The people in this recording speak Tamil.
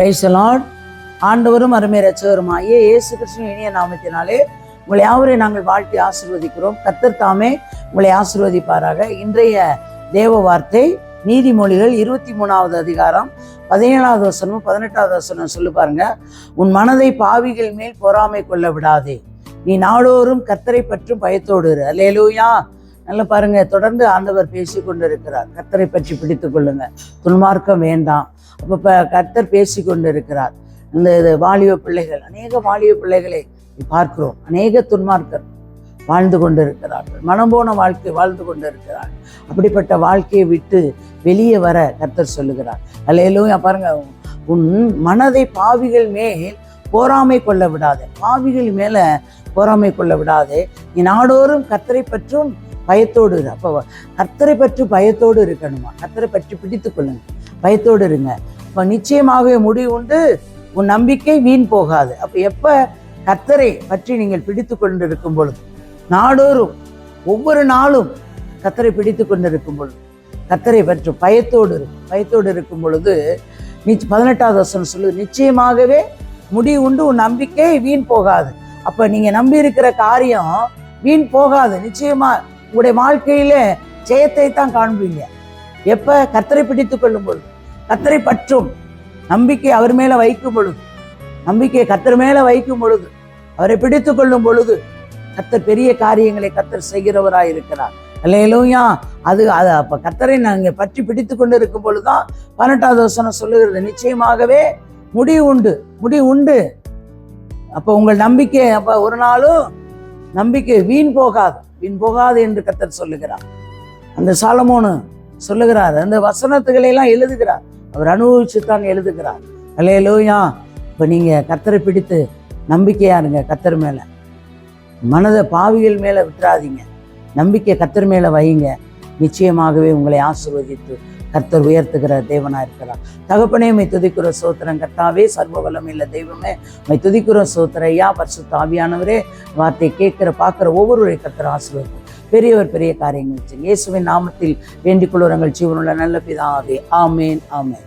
பிரைஸ் லார்ட் ஆண்டவரும் அருமை ரச்சவருமாகிய இயேசு கிருஷ்ணன் இனிய நாமத்தினாலே உங்களை யாவரையும் நாங்கள் வாழ்த்தி ஆசிர்வதிக்கிறோம். கத்தர் தாமே உங்களை ஆசிர்வதிப்பாராக. இன்றைய தேவ வார்த்தை நீதிமொழிகள் இருபத்தி மூணாவது அதிகாரம் பதினேழாவது வசனமும் பதினெட்டாவது வசனம் சொல்லு பாருங்க. உன் மனதை பாவிகள் மேல் பொறாமை கொள்ள விடாதே. நீ நாடோறும் கத்தரை பற்றும் பயத்தோடு அலேலூயா அல்லேலூயா நல்லா பாருங்க. தொடர்ந்து ஆண்டவர் பேசி கொண்டிருக்கிறார் இருக்கிறார் பற்றி பிடித்து கொள்ளுங்க. துன்மார்க்கம் வேண்டாம். இப்போ கர்த்தர் பேசி கொண்டிருக்கிறார் இந்த இது வாலிப பிள்ளைகள் அநேக வாலிப பிள்ளைகளை பார்க்கிறோம். அநேக துன்மார்க்கர் வாழ்ந்து கொண்டு இருக்கிறார்கள் மனம் போன வாழ்க்கை வாழ்ந்து கொண்டு இருக்கிறார்கள் அப்படிப்பட்ட வாழ்க்கையை விட்டு வெளியே வர கர்த்தர் சொல்லுகிறார். அல்லையிலும் பாருங்க. உன் மனதை பாவிகள் மேல் போராமை கொள்ள விடாதே. பாவிகள் மேல பொறாமை கொள்ள விடாதே. நீ நாடோறும் கர்த்தரை பற்றும் பயத்தோடு அப்போ கர்த்தரை பற்றி பயத்தோடு இருக்கணுமா? கர்த்தரை பற்றி பிடித்து கொள்ளுங்க பயத்தோடு இருங்க. அப்போ நிச்சயமாகவே முடிவு உண்டு உன் நம்பிக்கை வீண் போகாது. அப்போ எப்போ கத்தரை பற்றி நீங்கள் பிடித்து கொண்டிருக்கும் பொழுது நாடோறும் ஒவ்வொரு நாளும் கத்தரை பிடித்து கொண்டிருக்கும் பொழுது கத்தரை பற்றி பயத்தோடு இருக்கும் பயத்தோடு இருக்கும் பொழுது நிச்ச பதினெட்டாவது வசனம் சொல்லு நிச்சயமாகவே முடிவு உண்டு உன் நம்பிக்கை வீண் போகாது. அப்போ நீங்கள் நம்பி இருக்கிற காரியம் வீண் போகாது. நிச்சயமா உங்களுடைய வாழ்க்கையில் ஜெயத்தை தான் காண்பீங்க. எப்போ கத்தரை பிடித்து கொள்ளும் பொழுது கத்தரை பற்றும் நம்பிக்கை அவர் மேல வைக்கும் பொழுது நம்பிக்கையை கத்தர் மேல வைக்கும் பொழுது அவரை பிடித்து கொள்ளும் பொழுது கத்தர் பெரிய காரியங்களை கத்தர் செய்கிறவராய் இருக்கிறார். அல்லையிலூயா அது அது அப்ப கத்தரை நாங்கள் பற்றி பிடித்து கொண்டு இருக்கும் பொழுதுதான் பன்னெண்டாவது வசனம் சொல்லுகிறது. நிச்சயமாகவே முடிவு உண்டு முடிவு உண்டு. அப்போ உங்கள் நம்பிக்கை அப்ப ஒரு நாளும் நம்பிக்கை வீண் போகாது வீண் போகாது என்று கத்தர் சொல்லுகிறார். அந்த சாலமோனு சொல்லுகிறார் அந்த வசனத்துகளை எல்லாம் எழுதுகிறார். அவர் அனுபவிச்சு தான் எழுதுகிறார். அல்லையிலூயா இப்போ நீங்கள் கத்தரை பிடித்து நம்பிக்கையாக இருங்க கத்தர் மேலே. மனதை பாவிகள் மேலே விட்டுறாதீங்க. நம்பிக்கை கத்தர் மேலே வையுங்க. நிச்சயமாகவே உங்களை ஆசிர்வதித்து கர்த்தர் உயர்த்துகிற தேவனாக இருக்கிறார். தகப்பனே மை துதிக்கிற சோத்திரம். கர்த்தாவே சர்வ இல்லை தெய்வமே மை துதிக்கிற சோத்திர பரிசு தாவியானவரே ஆவியானவரே வார்த்தை கேட்குற பார்க்குற ஒவ்வொருவரை கர்த்தர் ஆசீர்வதித்து பெரியவர் பெரிய காரியங்கள் இயேசுவின் நாமத்தில் வேண்டிக் கொள்ளுறங்கள் ஜீவனுள்ள நல்ல பிதாவே. ஆமேன் ஆமேன்.